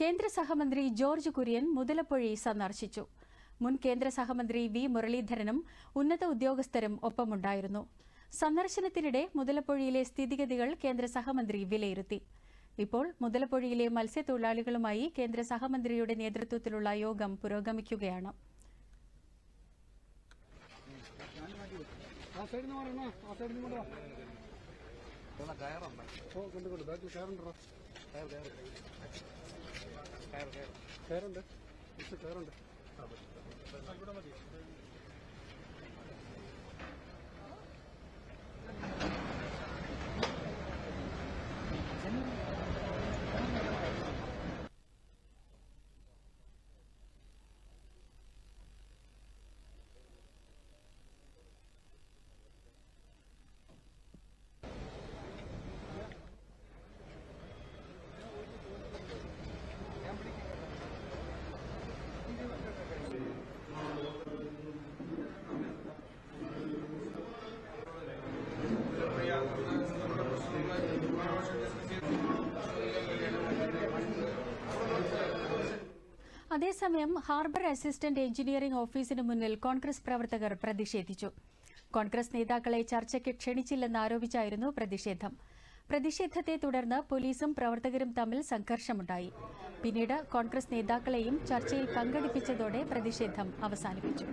കേന്ദ്ര സഹമന്ത്രി ജോർജ് കുര്യൻ മുതലപ്പൊഴി സന്ദർശിച്ചു. മുൻ കേന്ദ്ര സഹമന്ത്രി വി. മുരളീധരനും ഉന്നത ഉദ്യോഗസ്ഥരും ഒപ്പമുണ്ടായിരുന്നു. സന്ദർശനത്തിനിടെ മുതലപ്പൊഴിയിലെ സ്ഥിതിഗതികൾ കേന്ദ്ര സഹമന്ത്രി വിലയിരുത്തി. ഇപ്പോൾ മുതലപ്പൊഴിയിലെ മത്സ്യത്തൊഴിലാളികളുമായി കേന്ദ്ര സഹമന്ത്രിയുടെ നേതൃത്വത്തിലുള്ള യോഗം പുരോഗമിക്കുകയാണ്. കയറുണ്ടോ കയറുണ്ട് കയറുണ്ട് ഇവിടെ അതേസമയം ഹാർബർ അസിസ്റ്റന്റ് എഞ്ചിനീയറിംഗ് ഓഫീസിന് മുന്നിൽ കോൺഗ്രസ് പ്രവർത്തകർ പ്രതിഷേധിച്ചു. കോൺഗ്രസ് നേതാക്കളെ ചർച്ചയ്ക്ക് ക്ഷണിച്ചില്ലെന്ന് ആരോപിച്ചായിരുന്നു പ്രതിഷേധം. പ്രതിഷേധത്തെ തുടർന്ന് പോലീസും പ്രവർത്തകരും തമ്മിൽ സംഘർഷമുണ്ടായി. പിന്നീട് കോൺഗ്രസ് നേതാക്കളെയും ചർച്ചയിൽ പങ്കെടുപ്പിച്ചതോടെ പ്രതിഷേധം അവസാനിപ്പിച്ചു.